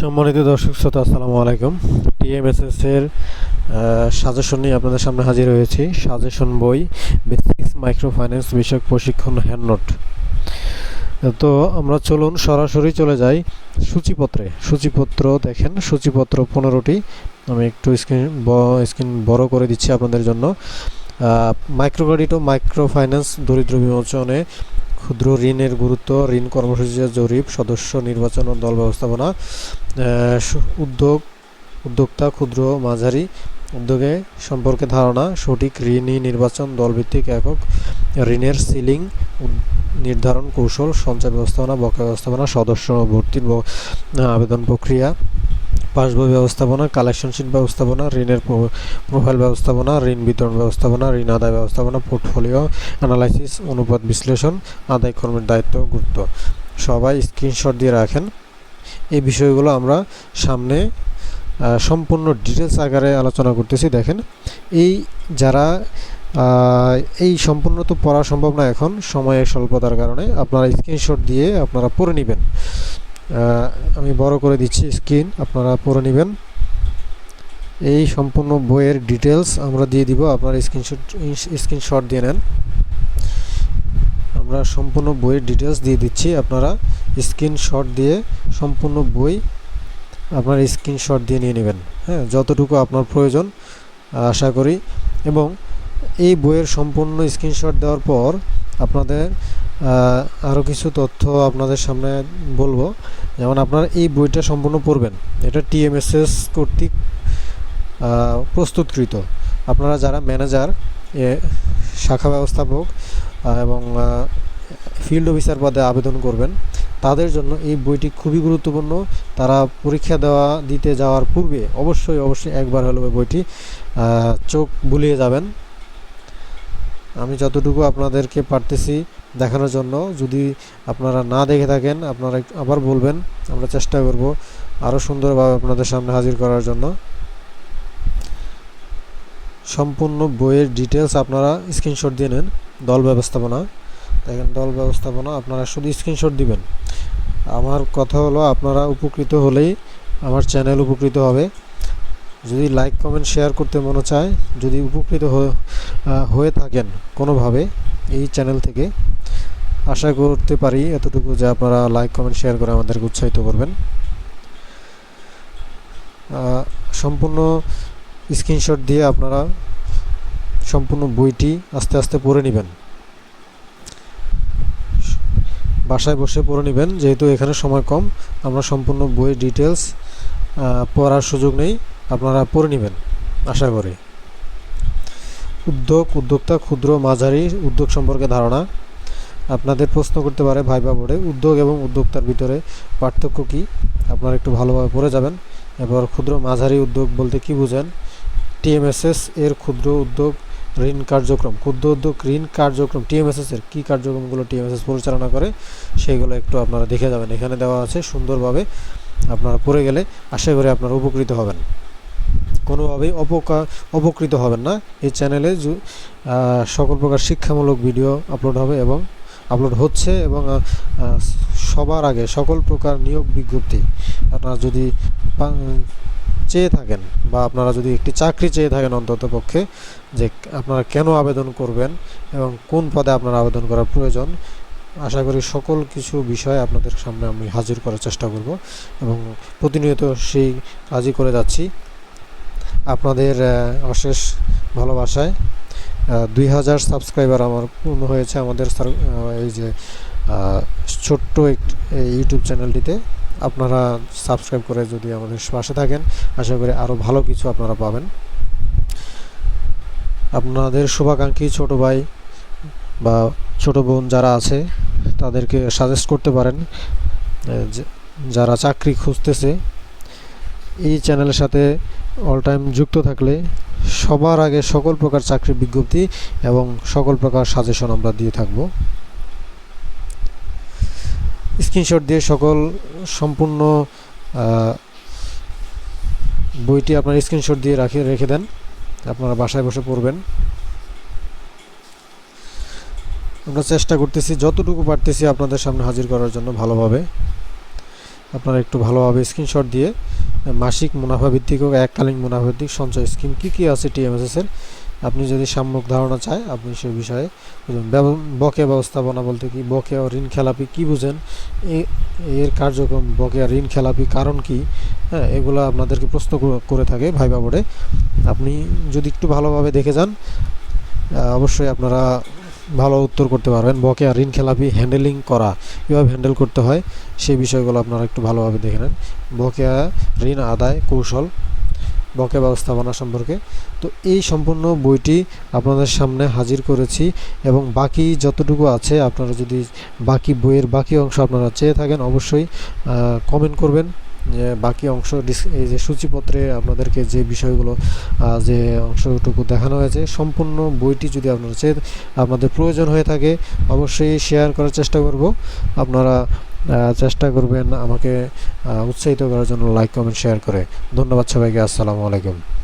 সম্মানিত দর্শক শ্রোতা, আসসালামু আলাইকুম। টিএমএসএস এর সাজেশন নিয়ে আপনাদের সামনে হাজির হয়েছি। সাজেশন বই বেসিক্স মাইক্রো ফাইন্যান্স বিষয়ক প্রশিক্ষণ হ্যান্ডনোট তো আমরা চলুন সরাসরি চলে যাই সূচিপত্রে। সূচিপত্র দেখেন, সূচিপত্র পনেরোটি। আমি একটু স্ক্রিন স্ক্রিন বড় করে দিচ্ছি আপনাদের জন্য। মাইক্রো ক্রেডিট ও মাইক্রো ফাইন্যান্স দরিদ্র বিমোচনে ক্ষুদ্র ঋণের গুরুত্ব, ঋণ কর্মসূচির জরিপ, সদস্য নির্বাচন ও দল ব্যবস্থাপনা উদ্যোগ, উদ্যোক্তা, ক্ষুদ্র, মাঝারি উদ্যোগে সম্পর্কে ধারণা, সঠিক ঋণী নির্বাচন, দলভিত্তিক একক ঋণের সিলিং নির্ধারণ কৌশল, সঞ্চয় ব্যবস্থাপনা, বকেয়া ব্যবস্থাপনা, সদস্য ভর্তির আবেদন প্রক্রিয়া পাসবই ব্যবস্থাপনা কালেকশন শিট ব্যবস্থাপনা, ঋণের প্রোফাইল ব্যবস্থাপনা, ঋণ বিতরণ ব্যবস্থাপনা, ঋণ আদায় ব্যবস্থাপনা পোর্টফোলিও অ্যানালাইসিস অনুপাত বিশ্লেষণ, আদায় কর্মের দায়িত্ব, গুরুত্ব। সবাই স্ক্রিনশট দিয়ে রাখেন। এই বিষয়গুলো আমরা সামনে সম্পূর্ণ ডিটেলস আকারে আলোচনা করতেছি, দেখেন। এই যারা এই সম্পূর্ণ তো পড়া সম্ভব না এখন, সময়ের স্বল্পতার কারণে, আপনারা স্ক্রিনশট দিয়ে আপনারা পড়ে নেবেন। আমি বড় করে দিচ্ছি স্ক্রিন, আপনারা পড়ে নেবেন। এই সম্পূর্ণ বইয়ের ডিটেলস আমরা দিয়ে দিব, আপনারা স্ক্রিনশট স্ক্রিনশট দিয়ে নেন। আমরা সম্পূর্ণ বইয়ের ডিটেলস দিয়ে দিচ্ছি, আপনারা স্ক্রিনশট দিয়ে সম্পূর্ণ বই আপনার স্ক্রিনশট দিয়ে নিয়ে নেবেন। হ্যাঁ যতটুকু আপনার প্রয়োজন, আশা করি। এবং এই বইয়ের সম্পূর্ণ স্ক্রিনশট দেওয়ার পর আপনাদের আরও কিছু তথ্য আপনাদের সামনে বলব। যেমন আপনারা এই বইটা সম্পূর্ণ পড়বেন। এটা টিএমএসএস কর্তৃক প্রস্তুতকৃত। আপনারা যারা ম্যানেজার শাখা ব্যবস্থাপক এবং ফিল্ড অফিসার পদে আবেদন করবেন, তাদের জন্য এই বইটি খুবই গুরুত্বপূর্ণ। তারা পরীক্ষা দেওয়া, দিতে যাওয়ার পূর্বে অবশ্যই অবশ্যই একবার হলেও বইটি চোখ বুলিয়ে যাবেন। আমি যতটুকু আপনাদেরকে পারতেছি দেখানোর জন্য, যদি আপনারা না দেখে থাকেন, আপনারা আবার বলবেন, আমরা চেষ্টা করব আরও সুন্দরভাবে আপনাদের সামনে হাজির করার জন্য। সম্পূর্ণ বইয়ের ডিটেলস আপনারা স্ক্রিনশট দিয়ে নেন, দল ব্যবস্থাপনা। দেখেন, দল ব্যবস্থাপনা, আপনারা শুধু স্ক্রিনশট দিবেন। আমার কথা হলো, আপনারা উপকৃত হলেই আমার চ্যানেল উপকৃত হবে। যদি লাইক কমেন্ট শেয়ার করতে মনে চায়, যদি উপকৃত হয়ে থাকেন কোনোভাবে এই চ্যানেল থেকে, আশা করতে পারি এতটুকু যে আপনারা লাইক কমেন্ট শেয়ার করে আমাদেরকে উৎসাহিত করবেন। সম্পূর্ণ স্ক্রিনশট দিয়ে আপনারা সম্পূর্ণ বইটি আস্তে আস্তে পড়ে নেবেন। বাসায় বসে পড়ে নেবেন, যেহেতু এখানে সময় কম, আমরা সম্পূর্ণ বইয়ের ডিটেলস পড়ার সুযোগ নেই। আপনারা পড়ে নেবেন, আশা করি। উদ্যোগ, উদ্যোক্তা, ক্ষুদ্র, মাঝারি, উদ্যোগ সম্পর্কে ধারণা। আপনাদের প্রশ্ন করতে পারে ভাইবা বোর্ডে, উদ্যোগ এবং উদ্যোক্তার ভিতরে পার্থক্য কী? আপনারা একটু ভালোভাবে পড়ে যাবেন। এবার ক্ষুদ্র, মাঝারি উদ্যোগ বলতে কি বুঝেন? টিএমএসএস এর ক্ষুদ্র উদ্যোগ ঋণ কার্যক্রম। ক্ষুদ্র উদ্যোগ ঋণ কার্যক্রম, টিএমএসএস এর কী কার্যক্রমগুলো টিএমএসএস পরিচালনা করে সেইগুলো একটু আপনারা দেখে যাবেন। এখানে দেওয়া আছে সুন্দরভাবে আপনারা পড়ে গেলে আশা করি আপনারা উপকৃত হবেন। কোনোভাবেই অপকা উপকৃত হবেন না। এই চ্যানেলে সকল প্রকার শিক্ষামূলক ভিডিও আপলোড হবে এবং আপলোড হচ্ছে এবং সবার আগে সকল প্রকার নিয়োগ বিজ্ঞপ্তি আপনারা যদি চেয়ে থাকেন বা আপনারা যদি একটি চাকরি চেয়ে থাকেন অন্তত পক্ষে যে আপনারা কেন আবেদন করবেন এবং কোন পদে আপনার আবেদন করার প্রয়োজন, আশা করি সকল কিছু বিষয় আপনাদের সামনে আমি হাজির করার চেষ্টা করব এবং প্রতিনিয়ত সেই কাজই করে যাচ্ছি। আপনাদের অশেষ ভালোবাসায়। দুই হাজার সাবস্ক্রাইবার আমার পূর্ণ হয়েছে আমাদের এই যে ছোট্ট একটি ইউটিউব চ্যানেলটিতে। আপনারা সাবস্ক্রাইব করে যদি আমাদের পাশে থাকেন, আশা করি আরও ভালো কিছু আপনারা পাবেন। আপনাদের শুভাকাঙ্ক্ষী ছোট ভাই বা ছোট বোন যারা আছে, তাদেরকে সাজেস্ট করতে পারেন যারা চাকরি খুঁজতেছে, এই চ্যানেলের সাথে অল টাইম যুক্ত থাকলে সবার আগে সকল প্রকার চাকরির বিজ্ঞপ্তি এবং সকল প্রকার সাজেশন আমরা দিয়ে থাকব। স্ক্রিনশট দিয়ে সকল সম্পূর্ণ বইটি আপনার স্ক্রিনশট দিয়ে রাখে, রেখে দেন। আপনারা বাসায় বসে পড়বেন। আমরা চেষ্টা করতেছি, যতটুকু পারতেছি আপনাদের সামনে হাজির করার জন্য ভালোভাবে। আপনারা একটু ভালোভাবে স্ক্রিনশট দিয়ে মাসিক মুনাফা ভিত্তিক ও এককালীন মুনাফা ভিত্তিক সঞ্চয় স্কিম কী কী আছে টিএমএসএস এর? আপনি যদি সাম্যক ধারণা চায়, আপনি সে বিষয়ে বকেয়া ব্যবস্থাপনা বলতে কি? বকেয়া ঋণ খেলাপি কী বুঝেন? এর কার্যক্রম বকেয়া, ঋণ খেলাপি কারণ কি? হ্যাঁ এগুলো আপনাদেরকে প্রশ্ন করে থাকে ভাইবা বোর্ডে। আপনি যদি একটু ভালোভাবে দেখে যান অবশ্যই আপনারা ভালো উত্তর করতে পারবেন। বকেয়া, ঋণ খেলাপি হ্যান্ডেলিং করা। কীভাবে হ্যান্ডেল করতে হয়, সেই বিষয়গুলো আপনারা একটু ভালোভাবে দেখে নেন। বকেয়া ঋণ আদায় কৌশল, বকেয়া ব্যবস্থাপনা সম্পর্কে। তো এই সম্পূর্ণ বইটি আপনাদের সামনে হাজির করেছি এবং বাকি যতটুকু আছে, আপনারা যদি বাকি বইয়ের বাকি অংশ আপনারা চেয়ে থাকেন, অবশ্যই কমেন্ট করবেন। যে বাকি অংশ এই যে সূচিপত্রে আপনাদেরকে যে বিষয়গুলো যে অংশটুকু দেখানো হয়েছে, সম্পূর্ণ বইটি যদি আপনারা আপনাদের প্রয়োজন হয়ে থাকে, অবশ্যই শেয়ার করার চেষ্টা করব। আপনারা চেষ্টা করবেন আমাকে উৎসাহিত করার জন্য লাইক কমেন্ট শেয়ার করে। ধন্যবাদ সবাইকে, আসসালামু আলাইকুম।